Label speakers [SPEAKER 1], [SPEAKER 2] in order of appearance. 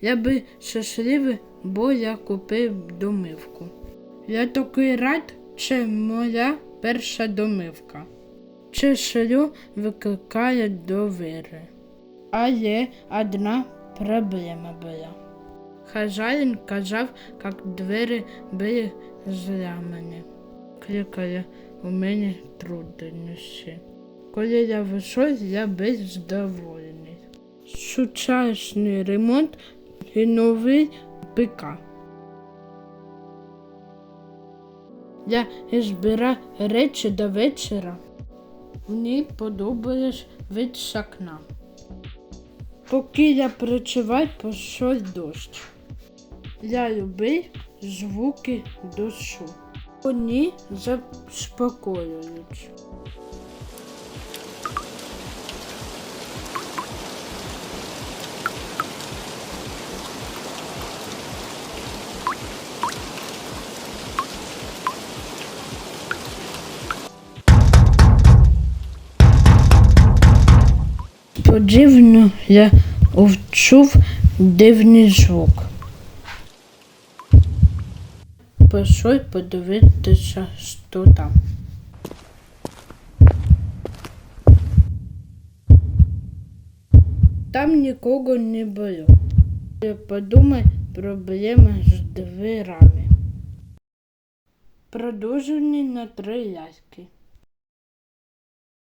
[SPEAKER 1] Я би щасливий, бо я купив домивку. Я такий рад, це моя перша домивка. Це шлю викликає довіри. Але одна проблема була. Хазяїн казав, як двері були зламані. Кликає у мене труднощі. Коли я вийшов, я був задоволений. Сучасний ремонт новий ПК. Я збирав речі до вечора. Мені подобалось від з окна. Поки я працював, пішов дощ. Я любив звуки дощу. Вони заспокоюють. Подивно я вчув дивний звук. Пішов подивитися, що там. Там нікого не було. Я подумав, проблема з дверами. Продовжені на три ляски.